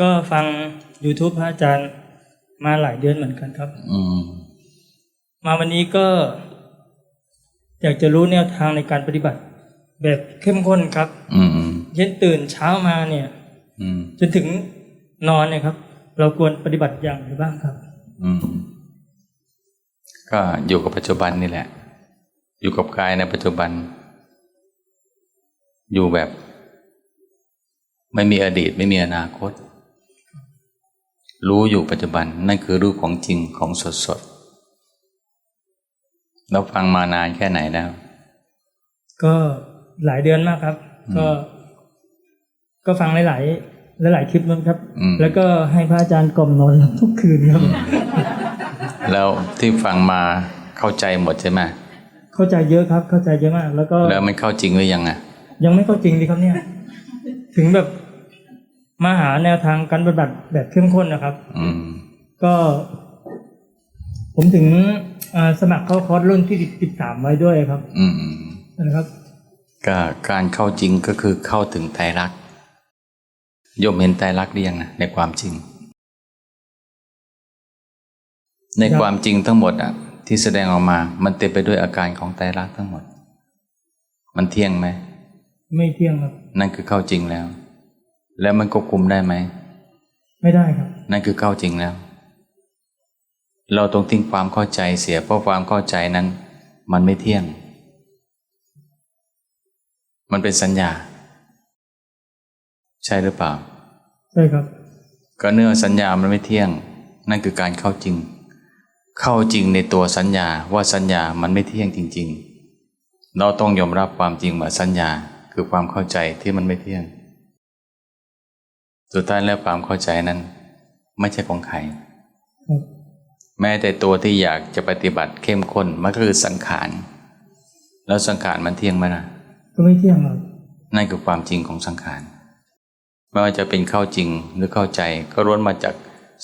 ก็ฟัง YouTube พระอาจารย์มาหลายเดือนเหมือนกันครับ อืมมาวันนี้ก็ อยากจะรู้แนวทางในการปฏิบัติ แบบเข้มข้นครับอืมอืมเย็นตื่นเช้ามาเนี่ย อืมจนถึงนอนเนี่ยครับ เราควรปฏิบัติอย่างไรบ้างครับ อืมก็อยู่กับปัจจุบันนี่แหละ อยู่กับกายในปัจจุบัน อยู่แบบ ไม่มีอดีตไม่มีอนาคต รู้อยู่ปัจจุบันนั่นคือรู้ของจริงของสดสดๆเราฟังมานานแค่ไหนแล้ว ก็หลายเดือนมากครับ ก็ ก็ฟังหลายๆหลายๆคลิปนะครับอืมแล้วก็ให้พระอาจารย์กล่อมนอนหลับทุกคืนครับ แล้วที่ฟังมาเข้าใจหมดใช่ไหมเข้าใจเยอะครับ เข้าใจเยอะมาก แล้วก็แล้วมันเข้าจริงหรือยังอะ ยังไม่เข้าจริงดีครับเนี่ย ถึงแบบ มาหาแนวทางการปฏิบัติแบบเข้มข้นนะครับ อืม ก็ ผมถึงอ่าสมัครเข้าคอร์สรุ่นที่ติดตามไว้ด้วยครับอืมอืมนะครับ ก็การเข้าจริงก็คือเข้าถึงไตรลักษณ์โยมเห็นไตรลักษณ์หรือยังนะในความจริง ในครับ ความจริงทั้งหมดอะ ที่แสดงออกมา มันเต็มไปด้วยอาการของไตรลักษณ์ทั้งหมด มันเที่ยงไหม ไม่เที่ยงครับ นั่นคือเข้าจริงแล้ว แล้วมันควบคุมได้ไหม ไม่ได้ครับ นั่นคือเข้าจริงแล้ว เราต้องทิ้งความเข้าใจเสียเพราะความเข้าใจนั้น มันไม่เที่ยง มันเป็นสัญญา ใช่หรือเปล่า ใช่ครับ ก็เนื่องสัญญามันไม่เที่ยง นั่นคือการเข้าจริง เข้าจริงในตัวสัญญาว่าสัญญามันไม่เที่ยงจริง ๆ เราต้องยอมรับความจริงว่าสัญญาคือความเข้าใจที่มันไม่เที่ยง สุดท้ายแล้วความเข้าใจนั้น ไม่ใช่ของใครครับแม้แต่ตัวที่อยากจะปฏิบัติเข้มข้นมันก็คือสังขารแล้วสังขารมันเที่ยงไหมนะก็ไม่เที่ยงครับนั่นคือความจริงของสังขารไม่ว่าจะเป็นเข้าจริงหรือเข้าใจก็ล้วนมาจาก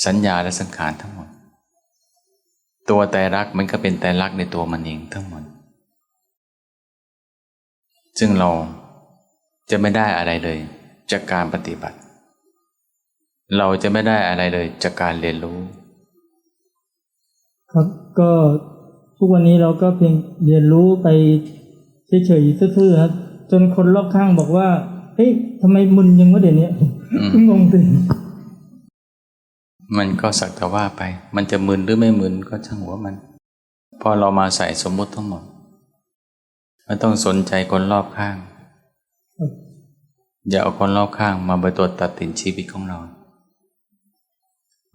สัญญาและสังขารทั้งหมด ตัวไตรลักษณ์มันก็เป็นไตรลักษณ์ในตัวมันเองทั้งหมดซึ่งเราจะไม่ได้อะไรเลยจากการปฏิบัติ เราจะไม่ได้อะไรเลยจากการเรียนรู้ ครับก็ทุกวันนี้เราก็เพียงเรียนรู้ไปเฉยๆซื่อๆครับจนคนรอบข้างบอกว่าเฮ้ยทำไมมึนยังวะเดี๋ยวนี้อืมงงตื่นมันก็สักแต่ว่าไป มันจะมึนหรือไม่มึนก็ช่างหัวมันเพอเรามาใส่สมมุติทั้งหมดไม่ต้องสนใจคนรอบข้าง อย่าเอาคนรอบข้างมาเป็นตัวตัดสินชีวิตของเรา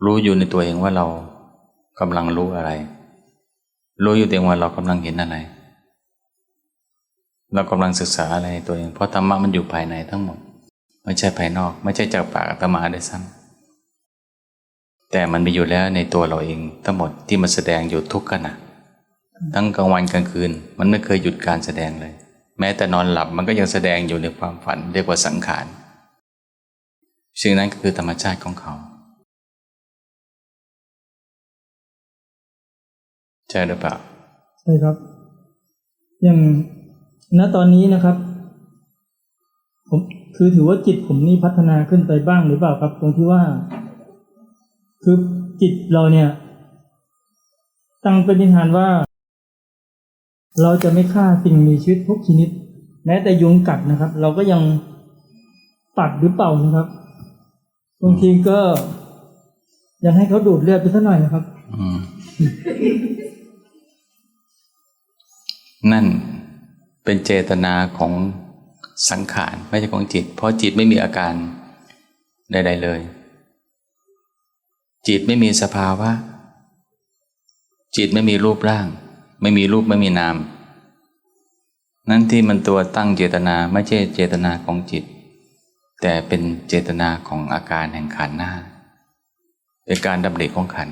รู้อยู่ในตัวเองว่าเรากำลังรู้อะไร รู้อยู่ตัวเองว่าเรากำลังเห็นอะไร เรากำลังศึกษาอะไรในตัวเอง เพราะธรรมะมันอยู่ภายในทั้งหมด ไม่ใช่ภายนอก ไม่ใช่จากปากอาตมาด้ซ้ำแต่มันมีอยู่แล้วในตัวเราเองทั้งหมดที่มันแสดงอยู่ทุกขณะทั้งกลางวันกลางคืน มันไม่เคยหยุดการแสดงเลย แม้แต่นอนหลับมันก็ยังแสดงอยู่ในความฝันเรียกว่าสังขารสิ่งนั้นก็คือธรรมชาติของเขา ใช่หรือเปล่าใช่ครับ อย่างณตอนนี้นะครับ ผมคือถือว่าจิตผมนี่พัฒนาขึ้นไปบ้างหรือเปล่าครับ ตรงที่ว่า คือจิตเราเนี่ย ตั้งปฏิฐานว่า เราจะไม่ฆ่าสิ่งมีชีวิตทุกชนิด แม้แต่ยุงกัดนะครับ เราก็ยังปัดหรือเป่านะครับบางทีก็ ยังให้เขาดูดเลือดไปสักหน่อยนะครับอืม นั่นเป็นเจตนาของสังขารไม่ใช่ของจิต เพราะจิตไม่มีอาการใดๆเลย จิตไม่มีสภาวะ จิตไม่มีรูปร่าง ไม่มีรูปไม่มีนาม นั่นที่มันตัวตั้งเจตนาไม่ใช่เจตนาของจิต แต่เป็นเจตนาของอาการแห่งขันหน้าเป็นการดำริของขัน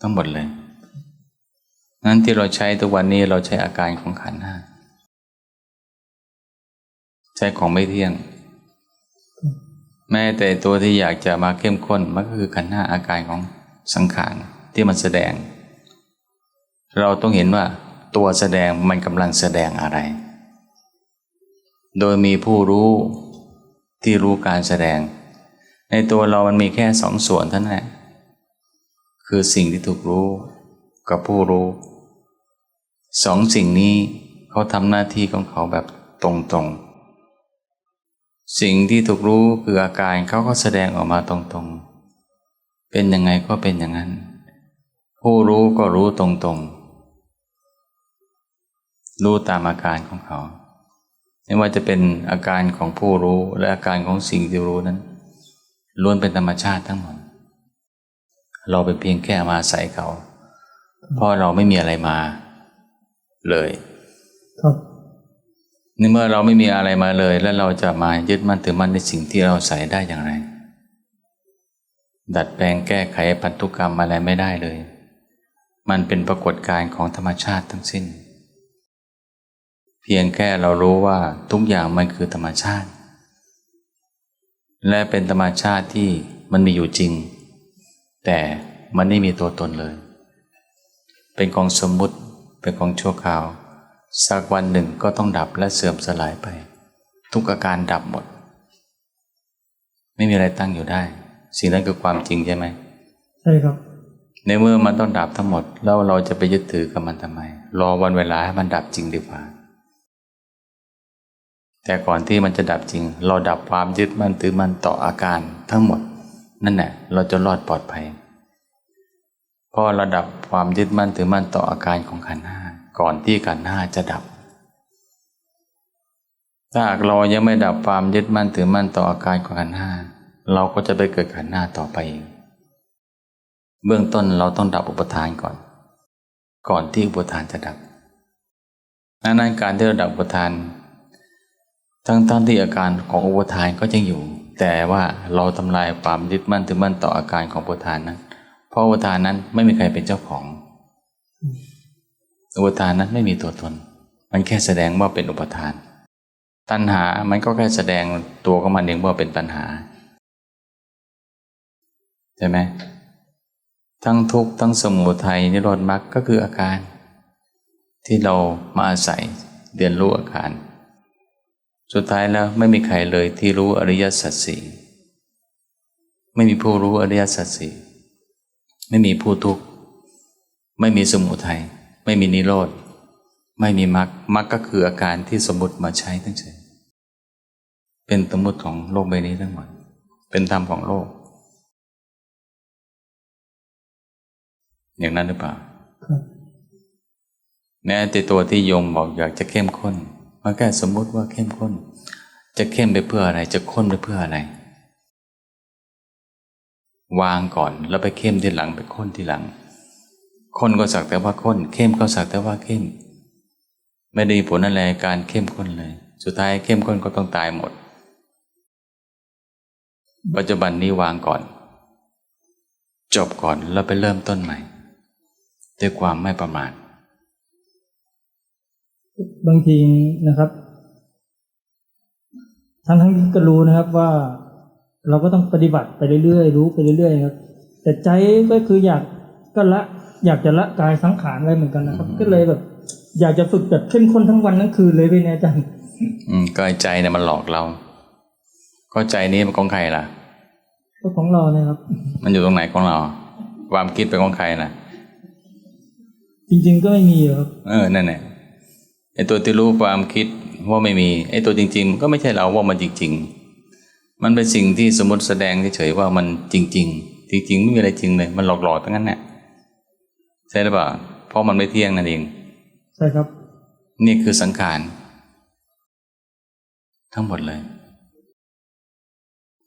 ทั้งหมดเลย นั้นที่เราใช้ทุกวันนี้เราใช้อาการของขันห้าใช้ของไม่เที่ยง แม้แต่ตัวที่อยากจะมาเข้มข้นมันก็คือขันห้าอาการของสังขารที่มันแสดง เราต้องเห็นว่าตัวแสดงมันกำลังแสดงอะไร โดยมีผู้รู้ที่รู้การแสดง ในตัวเรามันมีแค่สองส่วนเท่านั้นแหละคือสิ่งที่ถูกรู้กับผู้รู้ สองสิ่งนี้เขาทำหน้าที่ของเขาแบบตรงๆ สิ่งที่ถูกรู้คืออาการเขาก็แสดงออกมาตรงๆ เป็นยังไงก็เป็นอย่างนั้น ผู้รู้ก็รู้ตรงๆ รู้ตามอาการของเขาไม่ว่าจะเป็นอาการของผู้รู้และอาการของสิ่งที่รู้นั้นล้วนเป็นธรรมชาติทั้งหมด เราเป็นเพียงแค่มาอาศัยเขา เพราะเราไม่มีอะไรมา เลย ครับในเมื่อเราไม่มีอะไรมาเลย แล้วเราจะมายึดมั่นถือมั่นในสิ่งที่เราใส่ได้อย่างไร ดัดแปลงแก้ไขพันธุกรรมอะไรไม่ได้เลย มันเป็นปรากฏการณ์ของธรรมชาติทั้งสิ้น เพียงแค่เรารู้ว่าทุกอย่างมันคือธรรมชาติ และเป็นธรรมชาติที่มันมีอยู่จริง แต่มันไม่มีตัวตนเลย เป็นของสมมุติ เป็นของชั่วคราว สักวันหนึ่งก็ต้องดับและเสื่อมสลายไป ทุกอาการดับหมด ไม่มีอะไรตั้งอยู่ได้ สิ่งนั้นคือความจริงใช่ไหมใช่ครับ ในเมื่อมันต้องดับทั้งหมด แล้วเราจะไปยึดถือกับมันทำไม รอวันเวลาให้มันดับจริงดีกว่า แต่ก่อนที่มันจะดับจริง เราดับความยึดมั่นถือมั่นต่ออาการทั้งหมด นั่นแหละเราจะรอดปลอดภัย เพระดับความยึดมั่นถือมั่นต่ออาการของขันห้าก่อนที่ขันห้าจะดับ ถ้าหากเรายังไม่ดับความยึดมั่นถือมั่นต่ออาการของขันห้าเราก็จะไปเกิดขันห้าต่อไปเองเบื้องต้นเราต้องดับอุปทานก่อน ก่อนที่อุปทานจะดับนั้นการที่เราดับอุปทาน ทั้งทั้งที่อาการของอุปทานก็ยังอยู่ แต่ว่าเราทำลายความยึดมั่นถือมั่นต่ออาการของอุปทานนั้น เพราะอุปทานนั้นไม่มีใครเป็นเจ้าของอุปทานนั้นไม่มีตัวตน มันแค่แสดงว่าเป็นอุปทาน ตัณหา มันก็แค่แสดงตัวของมันเองว่าเป็นตัณหา ใช่ไหม ทั้งทุกข์ทั้งสมุทัยนิโรธมรรคก็คืออาการ ที่เรามาอาศัยเรียนรู้อาการ สุดท้ายแล้วไม่มีใครเลยที่รู้อริยสัจสี่ ไม่มีผู้รู้อริยสัจสี่ ไม่มีผู้ทุกข์ ไม่มีสมุทัย ไม่มีนิโรธ ไม่มีมรรค มรรคก็คืออาการที่สมมติมาใช้ทั้งเฉยเป็นสมมติของโลกใบนี้ทั้งหมด เป็นธรรมของโลก อย่างนั้นหรือเปล่าครับแม้แต่ตัวที่โยมบอกอยากจะเข้มข้นมันแค่สมมุติว่าเข้มข้น จะเข้มไปเพื่ออะไร จะข้นไปเพื่ออะไร วางก่อนแล้วไปเข้มที่หลังไปข้นที่หลัง ข้นก็สักแต่ว่าข้น เข้มก็สักแต่ว่าเข้ม ไม่ได้ผลอะไรการเข้มข้นเลย สุดท้ายเข้มข้นก็ต้องตายหมด ปัจจุบันนี้วางก่อน จบก่อนแล้วไปเริ่มต้นใหม่ ด้วยความไม่ประมาทบางทีนะครับ ทั้งทั้งที่ก็รู้นะครับว่า เราก็ต้องปฏิบัติไปเรื่อยๆรู้ไปเรื่อยๆครับ แต่ใจก็คืออยากก็ละอยากจะละกายสังขารอะไรเหมือนกันนะครับ ก็เลยแบบ อยากจะฝึกแบบเข้มข้นทั้งวันทั้งคืนเลยเป็นไงอาจารย์อืมก็ไอ้ใจเนี่ยมันหลอกเรา ก็ใจนี้มันของใครล่ะ ก็ของเราเนี่ยครับ มันอยู่ตรงไหนของเรา ความคิดเป็นของใครล่ะจริง ๆ ก็ไม่มีหรอกครับ เออนั่นแหละไอ้ตัวที่รู้ความคิดว่าไม่มีไอ้ตัวจริง ๆ มันก็ไม่ใช่เราว่ามันจริง ๆ มันเป็นสิ่งที่สมมติแสดงเฉยๆว่ามันจริง ๆ จริง ๆ ไม่มีอะไรจริงเลย มันหลอกๆทั้งนั้นแหละใช่หรือเปล่าเพราะมันไม่เที่ยงนั่นเอง ใช่ครับ นี่คือสังขารทั้งหมดเลย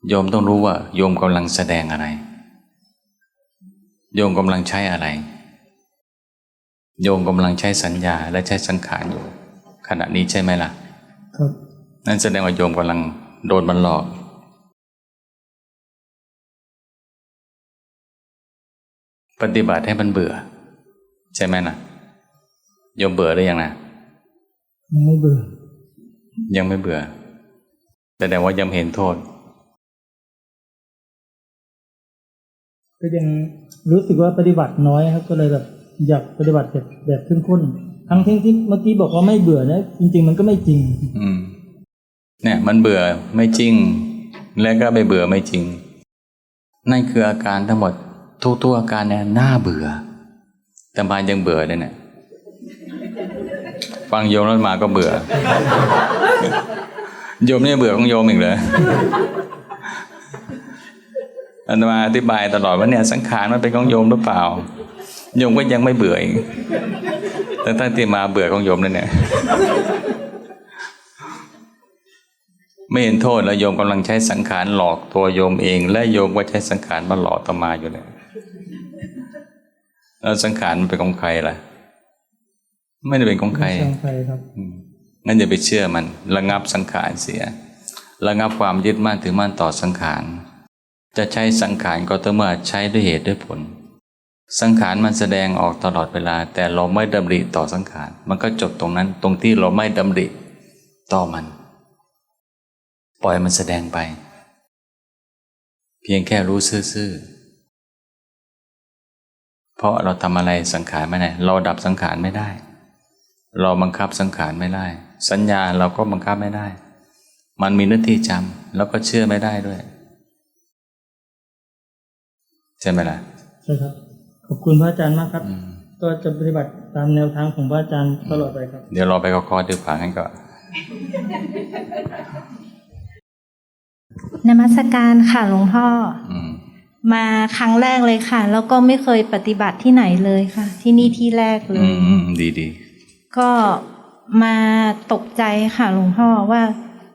โยมต้องรู้ว่า โยมกำลังแสดงอะไร โยมกำลังใช้อะไร โยมกำลังใช้สัญญาและใช้สังขารอยู่ ขณะนี้ใช่ไหมล่ะ ครับ นั่นแสดงว่าโยมกำลังโดนมันหลอก ปฏิบัติให้มันเบื่อ ใช่ไหมนะโยมเบื่อหรือยังนะยังไม่เบื่อ ยังไม่เบื่อแสดงว่ายังเห็นโทษ ก็ยังรู้สึกว่าปฏิบัติน้อยครับ ก็เลยแบบอยากปฏิบัติแบบแบบเข้มข้นทั้งที่ที่เมื่อกี้บอกว่าไม่เบื่อนะจริง ๆ มันก็ไม่จริง อืม เนี่ย มันเบื่อไม่จริง และก็ไม่เบื่อไม่จริง นั่นคืออาการทั้งหมด ทุกตัวอาการเนี่ยน่าเบื่อ แต่มายังเบื่อเลยเนี่ยฟังโยมแล้วมาก็เบื่อ โยมเนี่ยเบื่อของโยมอีกเลยอันมาอธิบายตลอดว่าเนี่ยสังขารมันเป็นของโยมหรือเปล่า โยมก็ยังไม่เบื่ออีกแต่ตั้งที่มาเบื่อของโยมนั่นเนี่ย ไม่เห็นโทษแล้วโยมกำลังใช้สังขารหลอกตัวโยมเอง และโยมก็ใช้สังขารมาหลอกตมาอยู่เนี่ย แล้วสังขารมันเป็นของใครล่ะ ไม่ได้เป็นของใครไม่ใช่ใครครับอืมงั้นอย่าไปเชื่อมัน ระงับสังขารเสีย ระงับความยึดมั่นถือมั่นต่อสังขาร จะใช้สังขารก็ต่อเมื่อใช้ด้วยเหตุด้วยผล สังขารมันแสดงออกตลอดเวลา แต่เราไม่ดำริต่อสังขาร มันก็จบตรงนั้น ตรงที่เราไม่ดำริต่อมัน ปล่อยมันแสดงไป เพียงแค่รู้ซื่อๆ เพราะเราทำอะไรสังขารไม่ได้เราดับสังขารไม่ได้ เราบังคับสังขารไม่ได้ สัญญาเราก็บังคับไม่ได้ มันมีหน้าที่จำแล้วก็เชื่อไม่ได้ด้วย ใช่ไหมล่ะใช่ครับ ขอบคุณพระอาจารย์มากครับอืมก็จะปฏิบัติตามแนวทางของพระอาจารย์ตลอดไปครับ เดี๋ยวเราไปกอคอดูผ่านกันก่อนนมัสการค่ะหลวงพ่อ อืม มาครั้งแรกเลยค่ะ แล้วก็ไม่เคยปฏิบัติที่ไหนเลยค่ะ ที่นี่ที่แรกเลอืยมอืมดีดีก็มาตกใจค่ะหลวงพ่อว่า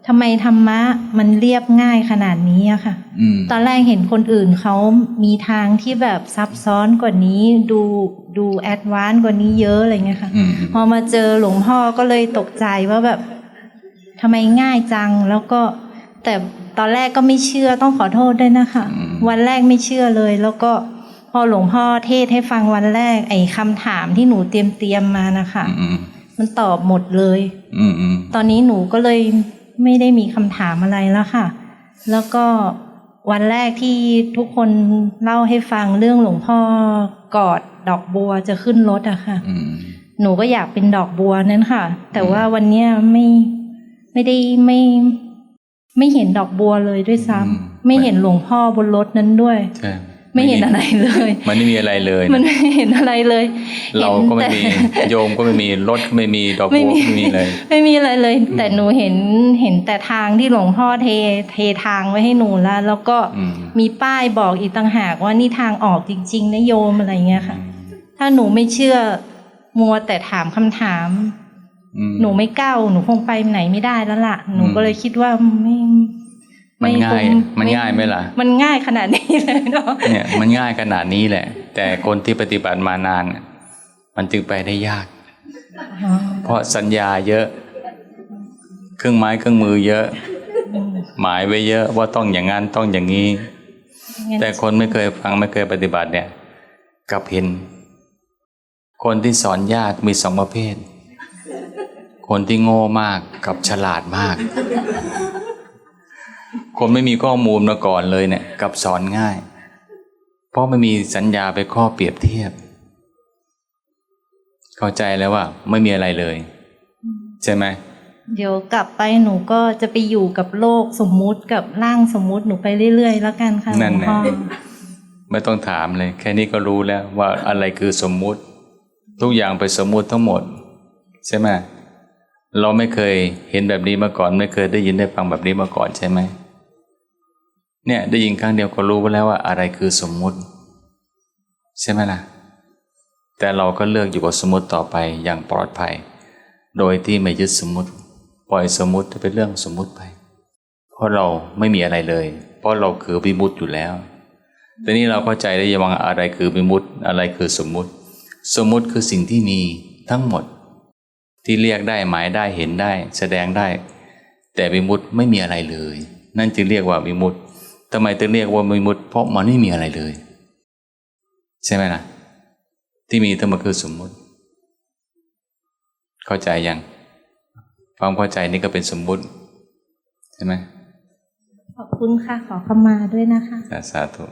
ทำไมธรรมะมันเรียบง่ายขนาดนี้อะค่ะอืมตอนแรกเห็นคนอื่นเขามีทางที่แบบซับซ้อนกว่านี้ ดูดูแอดวานซ์กว่านี้เยอะอะไรเงี้ยค่ะอืมพอมาเจอหลวงพ่อก็เลยตกใจว่าแบบทำไมง่ายจังแล้วก็แต่ ตอนแรกก็ไม่เชื่อต้องขอโทษด้วยนะคะอืมวันแรกไม่เชื่อเลย แล้วก็พอหลวงพ่อเทศให้ฟังวันแรก ไอ้คำถามที่หนูเตรียมเตรียมๆมานะคะอืมมันตอบหมดเลยอืมอืมตอนนี้หนูก็เลยไม่ได้มีคำถามอะไรแล้วค่ะ แล้วก็วันแรกที่ทุกคนเล่าให้ฟังเรื่องหลวงพ่อกอดดอกบัวจะขึ้นรถอะค่ะอืมหนูก็อยากเป็นดอกบัวนั้นค่ะ แต่ว่าวันเนี้ยไม่ไม่ได้ไม่ ไม่เห็นดอกบัวเลยด้วยซ้ำไม่เห็นหลวงพ่อบนรถนั้นด้วยใช่ไม่เห็นอะไรเลย มันไม่มีอะไรเลย มันไม่เห็นอะไรเลย เราก็ไม่มีเห็นแต่โยมก็ไม่มีรถก็ไม่มีดอกไม่บัวมีก็ไม่มีเลยไม่มีอะไรเลย แต่หนูเห็นเห็นแต่ทางที่หลวงพ่อเทเททางไว้ให้หนูแล้ว แล้วก็อืมมีป้ายบอกอีกต่างหากว่านี่ทางออกจริง ๆนะโยมอะไรเงี้ยค่ะ ถ้าหนูไม่เชื่อมัวแต่ถามคำถามอืม หนูไม่ก้าวหนูคงไปไหนไม่ได้แล้วล่ะ หนูอืมก็เลยคิดว่าไม่มันง่ายคมันง่ายไหมล่ะ มันง่ายขนาดนี้เลยเนาะเนี่ยมันง่ายขนาดนี้แหละ แต่คนที่ปฏิบัติมานานน่ะมันจึงไปได้ยาก เพราะสัญญาเยอะ เครื่องไม้เครื่องมือเยอะ หมายไว้เยอะว่าต้องอย่างนั้นต้องอย่างนี้งั้นแต่คนไม่เคยฟังไม่เคยปฏิบัติเนี่ยกลับเห็น คนที่สอนยากมีสองประเภท คนที่โง่มากกับฉลาดมาก คนไม่มีข้อมูลมาก่อนเลยเนี่ยกับสอนง่าย เพราะไม่มีสัญญาไปข้อเปรียบเทียบ เข้าใจแล้วว่า ไม่มีอะไรเลย ใช่ไหมเดี๋ยวกลับไปหนูก็จะไปอยู่กับโลกสมมุติกับร่างสมมุติหนูไปเรื่อย ๆ แล้วกันค่ะหลนั่วนงแหละพ่อไม่ต้องถามเลย แค่นี้ก็รู้แล้วว่าอะไรคือสมมุติ ทุกอย่างเป็นสมมุติทั้งหมด ใช่ไหม เราไม่เคยเห็นแบบนี้มาก่อน ไม่เคยได้ยินได้ฟังแบบนี้มาก่อนใช่ไหมเนี่ยได้ยินครั้งเดียวก็รู้ไปแล้วว่าอะไรคือสมมุติ ใช่ไหมล่ะ แต่เราก็เลือกอยู่กับสมมติต่อไปอย่างปลอดภัย โดยที่ไม่ยึดสมมติ ปล่อยสมมติให้เป็นเรื่องสมมุติไป เพราะเราไม่มีอะไรเลย เพราะเราคือวิมุตติอยู่แล้วทีนี้เราเข้าใจได้ยังว่าอะไรคือวิมุตติอะไรคือสมมุติ สมมุติคือสิ่งที่มีทั้งหมด ที่เรียกได้หมายได้เห็นได้ แสดงได้ แต่วิมุตติไม่มีอะไรเลย นั่นจึงเรียกว่าวิมุตติทำไมถึงเรียกว่าวิมุตติเพราะมันไม่มีอะไรเลย ใช่ไหมล่ะ ที่มีทั้งหมดคือสมมุติ เข้าใจยังความเข้าใจนี่ก็เป็นสมมุติ ใช่ไหมขอบคุณค่ะ ขอขมาด้วยนะคะ สาธุ